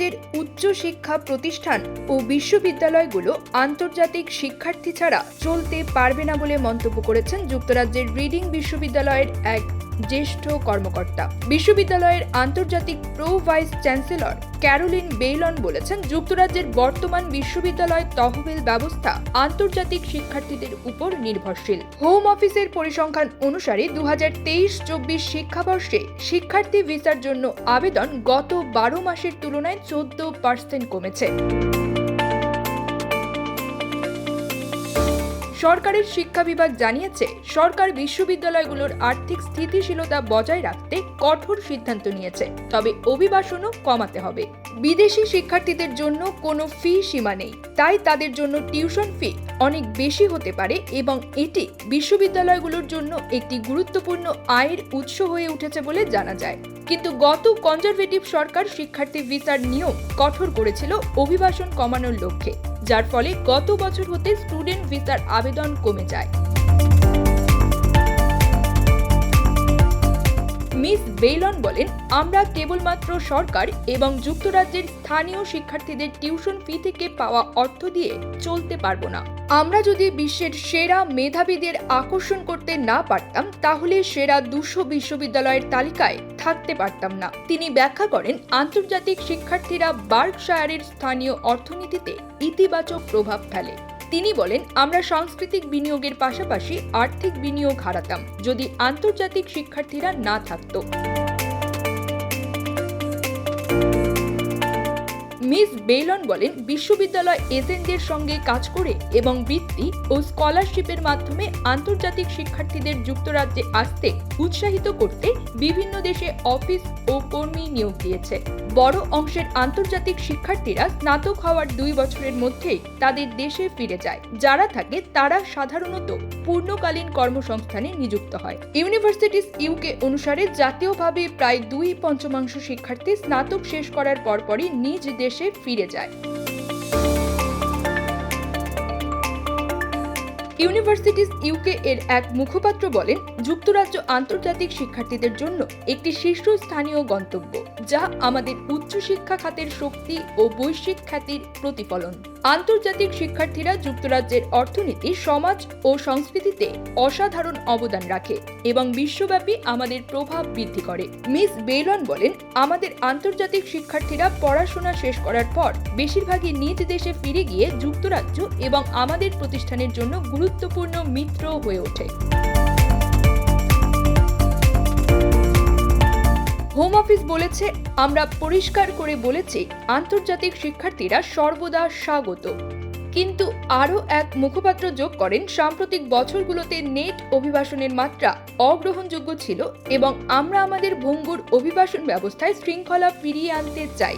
রাজ্যের উচ্চ শিক্ষা প্রতিষ্ঠান ও বিশ্ববিদ্যালয়গুলো আন্তর্জাতিক শিক্ষার্থী ছাড়া চলতে পারবে না বলে মন্তব্য করেছেন যুক্তরাজ্যের রিডিং বিশ্ববিদ্যালয়ের এক জ্যেষ্ঠ কর্মকর্তা। বিশ্ববিদ্যালয়ের আন্তর্জাতিক pro vice chancellor Caroline Bailon বলেছেন, যুক্তরাজ্যের বর্তমান বিশ্ববিদ্যালয় তহবিল ব্যবস্থা আন্তর্জাতিক শিক্ষার্থীদের উপর নির্ভরশীল। হোম অফিসের পরিসংখ্যান অনুসারে দু হাজার তেইশ চব্বিশ শিক্ষাবর্ষে শিক্ষার্থী ভিসার জন্য আবেদন গত বারো মাসের তুলনায় চোদ্দ পার্সেন্ট কমেছে। সরকারের শিক্ষা বিভাগ জানিয়েছে, সরকার বিশ্ববিদ্যালয়গুলোর আর্থিক স্থিতিশীলতা বজায় রাখতে কঠোর সিদ্ধান্ত নিয়েছে, তবে অভিবাসনও কমাতে হবে। বিদেশি শিক্ষার্থীদের জন্য কোনো ফি সীমা নেই, তাই তাদের জন্য টিউশন ফি অনেক বেশি হতে পারে এবং এটি বিশ্ববিদ্যালয়গুলোর জন্য একটি গুরুত্বপূর্ণ আয়ের উৎস হয়ে উঠেছে বলে জানা যায়। কিন্তু গত কনজারভেটিভ সরকার শিক্ষার্থী ভিসার নিয়ম কঠোর করেছিল অভিবাসন কমানোর লক্ষ্যে। যার ফলে গত বছর হতে স্টুডেন্ট ভিসার আবেদন কমে যায়। মিস বেইলন বলেন, আমরা কেবলমাত্র সরকার এবং যুক্তরাজ্যের স্থানীয় শিক্ষার্থীদের টিউশন ফি থেকে পাওয়া অর্থ দিয়ে চলতে পারব না। আমরা যদি বিশ্বের সেরা মেধাবীদের আকর্ষণ করতে না পারতাম, তাহলে সেরা দুশো বিশ্ববিদ্যালয়ের তালিকায় থাকতে পারতাম না। তিনি ব্যাখ্যা করেন, আন্তর্জাতিক শিক্ষার্থীরা বার্কশায়ারের স্থানীয় অর্থনীতিতে ইতিবাচক প্রভাব ফেলে। তিনি বলেন আমরা সাংস্কৃতিক বিনিয়োগের পাশাপাশি আর্থিক বিনিয়োগ হারাতাম যদি আন্তর্জাতিক শিক্ষার্থীরা না থাকতো। মিস বেইলন বলেন, বিশ্ববিদ্যালয় এজেন্টদের সঙ্গে কাজ করে এবং বৃত্তি ও স্কলারশিপের মাধ্যমে আন্তর্জাতিক শিক্ষার্থীদের যুক্তরাজ্যে আসতে উৎসাহিত করতে বিভিন্ন দেশে অফিস ও কর্মী নিয়োগ দিয়েছে। বড় অংশের আন্তর্জাতিক শিক্ষার্থীরা স্নাতক হওয়ার দুই বছরের মধ্যেই তাদের দেশে ফিরে যায়। যারা থাকে, তারা সাধারণত পূর্ণকালীন কর্মসংস্থানে নিযুক্ত হয়। ইউনিভার্সিটিস ইউকে অনুসারে জাতীয়ভাবে প্রায় দুই পঞ্চমাংশ শিক্ষার্থী স্নাতক শেষ করার পরপরই নিজ দেশে ফিরে যায়। ইউনিভার্সিটিস ইউকে এর এক মুখপাত্র বলেন, যুক্তরাজ্য আন্তর্জাতিক শিক্ষার্থীদের জন্য একটি শীর্ষস্থানীয় গন্তব্য, যা আমাদের উচ্চশিক্ষা খাতের শক্তি ও বৈশ্বিক খ্যাতির প্রতিফলন। আন্তর্জাতিক শিক্ষার্থীরা যুক্তরাজ্যের অর্থনীতি, সমাজ ও সংস্কৃতিতে অসাধারণ অবদান রাখে এবং বিশ্বব্যাপী আমাদের প্রভাব বৃদ্ধি করে। মিস বেলন বলেন, আমাদের আন্তর্জাতিক শিক্ষার্থীরা পড়াশোনা শেষ করার পর বেশিরভাগই নিজ দেশে ফিরে গিয়ে যুক্তরাজ্য এবং আমাদের প্রতিষ্ঠানের জন্য গুরুত্বপূর্ণ মিত্র হয়ে ওঠে। অফিস বলেছে, আমরা পরিষ্কার করে বলেছি, আন্তর্জাতিক শিক্ষার্থীরা সর্বদা স্বাগত। কিন্তু আরও এক মুখপাত্র যোগ করেন, সাম্প্রতিক বছরগুলোতে নেট অভিবাসনের মাত্রা অগ্রহণযোগ্য ছিল এবং আমরা আমাদের ভঙ্গুর অভিবাসন ব্যবস্থায় শৃঙ্খলা ফিরিয়ে আনতে চাই।